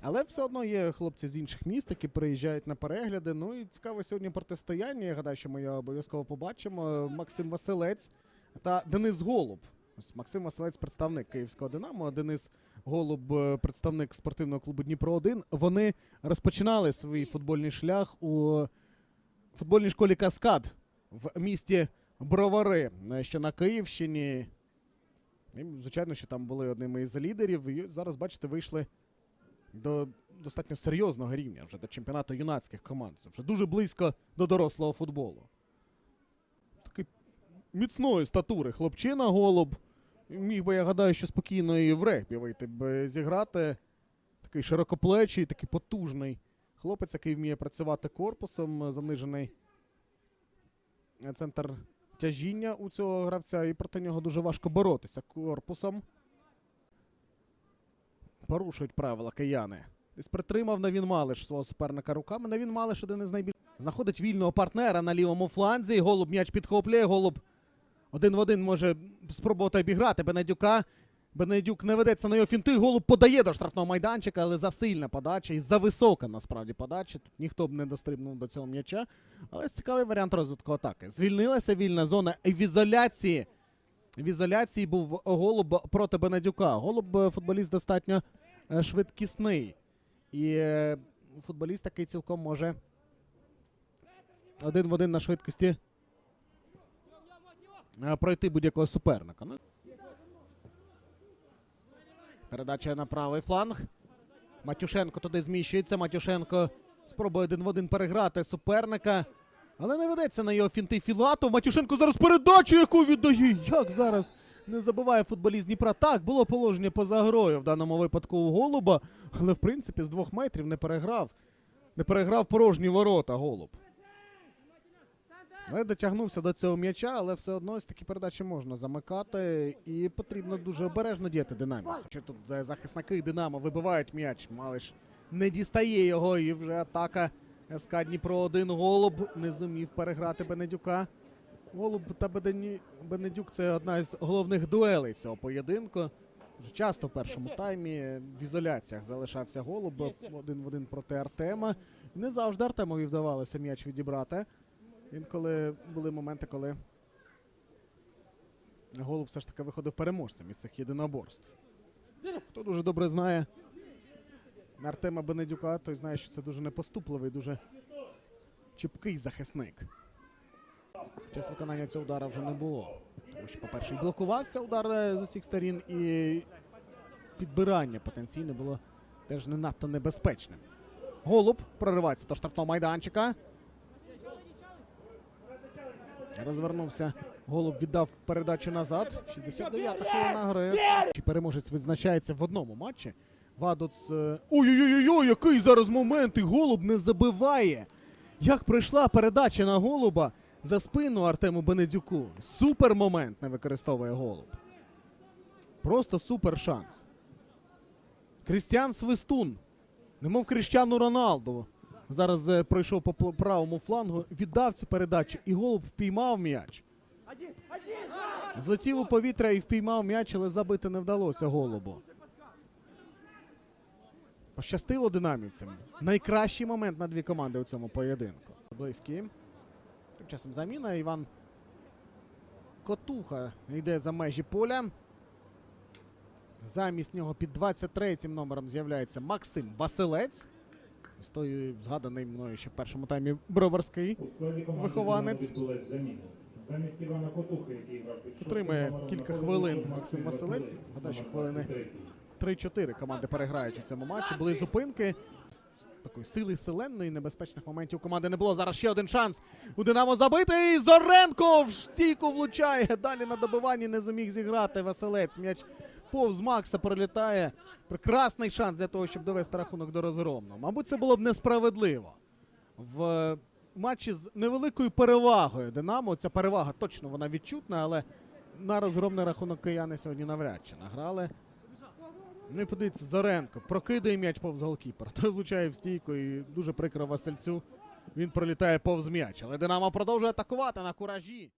Але все одно є хлопці з інших міст, які приїжджають на перегляди. Ну і цікаве сьогодні протистояння. Я гадаю, що ми його обов'язково побачимо. Максим Василець та Денис Голуб. Ось Максим Василець, представник Київського Динамо, Денис Голуб, е, представник спортивного клубу Дніпро 1 Вони розпочинали свій футбольний шлях у футбольній школі Каскад в місті Бровари, е, що на Київщині. І, звичайно, що там були одними із лідерів. І зараз, бачите, вийшли до достатньо серйозного рівня вже до чемпіонату юнацьких команд. Це вже дуже близько до дорослого футболу. Такий міцної статури хлопчина голуб. Міг би, я гадаю, що спокійно і в регбі вийти б зіграти. Такий широкоплечий, такий потужний хлопець, який вміє працювати корпусом, е, занижений е, центр тяжіння у цього гравця, і проти нього дуже важко боротися корпусом. Порушують правила кияни. Десь притримав Навін Малиш свого суперника руками. Навін Малиш один із найбільш. Знаходить вільного партнера на лівому фланзі. Голуб м'яч підхоплює. Голуб один в один може спробувати обіграти Бенедюка. Бенедюк не ведеться на його фінти. Голуб подає до штрафного майданчика, але засильна подача і зависока насправді подача. Тут ніхто б не дострибнув до цього м'яча. Але цікавий варіант розвитку атаки. Звільнилася вільна зона в ізоляції. В ізоляції був голуб проти Бенедюка. Голуб е, футболіст достатньо е, швидкісний. І е, футболіст такий цілком може один в один на швидкості пройти будь-якого суперника. Ну, Передача на правий фланг. Матюшенко туди зміщується. Матюшенко спробує один в один переграти суперника. Але не ведеться на його фінти Філатов. Матюшенко зараз передачу, яку віддає. Як зараз не забуває футболіст Дніпра. Так, було положення поза грою в даному випадку у голуба. Але в принципі з двох метрів не переграв. Не переграв порожні ворота голуб. Не дотягнувся до цього м'яча, але все одно ось такі передачі можна замикати. І потрібно дуже обережно діяти динаміці. Що тут е, захисники Динамо вибивають м'яч. Малиш не дістає його, і вже атака СК Дніпро 1 голуб не зумів переграти Бенедюка. Голуб та Бенедюк це одна із головних дуелей цього поєдинку. Часто в першому таймі в ізоляціях залишався голуб один в один проти Артема. Не завжди Артемові вдавалося м'яч відібрати. Інколи були моменти, коли голуб все ж таки виходив переможцем із цих єдиноборств. Хто дуже добре знає Артема Бенедюка, той знає, що це дуже непоступливий, дуже чіпкий захисник. Час виконання цього удара вже не було. Тому що, по-перше, блокувався удар е, з усіх сторін, і підбирання потенційне було теж не надто небезпечним. Голуб проривається до штрафного майданчика. Розвернувся. Голуб віддав передачу назад. 69-та хвилина гри. Переможець визначається в одному матчі. Вадоц. е, Ой-ой-ой, який зараз момент! І голуб не забиває. Як пройшла передача на голуба за спину Артему Бенедюку. Супер момент не використовує голуб. Просто супер шанс. Крістіан Свистун. Немов Кріщану Роналду. Зараз е, пройшов по правому флангу, віддав цю передачу, і голуб впіймав м'яч. Злетів у повітря і впіймав м'яч, але забити не вдалося голубу. Пощастило динамівцям. Найкращий момент на дві команди у цьому поєдинку. Близькі. Тим часом заміна. Іван Котуха йде за межі поля. Замість нього під 23-м номером з'являється Максим Василець. З тою згаданий мною ще в першому таймі Броварський. Вихованець. «Динамо» Замість Івана Котухи, який грав Отримає кілька хвилин Максим Василець. Гадаю, що хвилини 23-й. 3-4 команди переграють у цьому матчі. Були зупинки. Такої сили селенної небезпечних моментів команди не було. Зараз ще один шанс. У Динамо забити. І Зоренко в стійку влучає. Далі на добиванні не зуміг зіграти Василець. М'яч повз Макса пролітає. Прекрасний шанс для того, щоб довести рахунок до розгромного. Мабуть, це було б несправедливо. В матчі з невеликою перевагою Динамо. Ця перевага точно вона відчутна, але на розгромний рахунок кияни сьогодні навряд чи награли. Ну і подивіться, Зоренко прокидає м'яч повз голкіпера. Той влучає в стійку і дуже прикро Васильцю. Він пролітає повз м'яч. Але Динамо продовжує атакувати на куражі.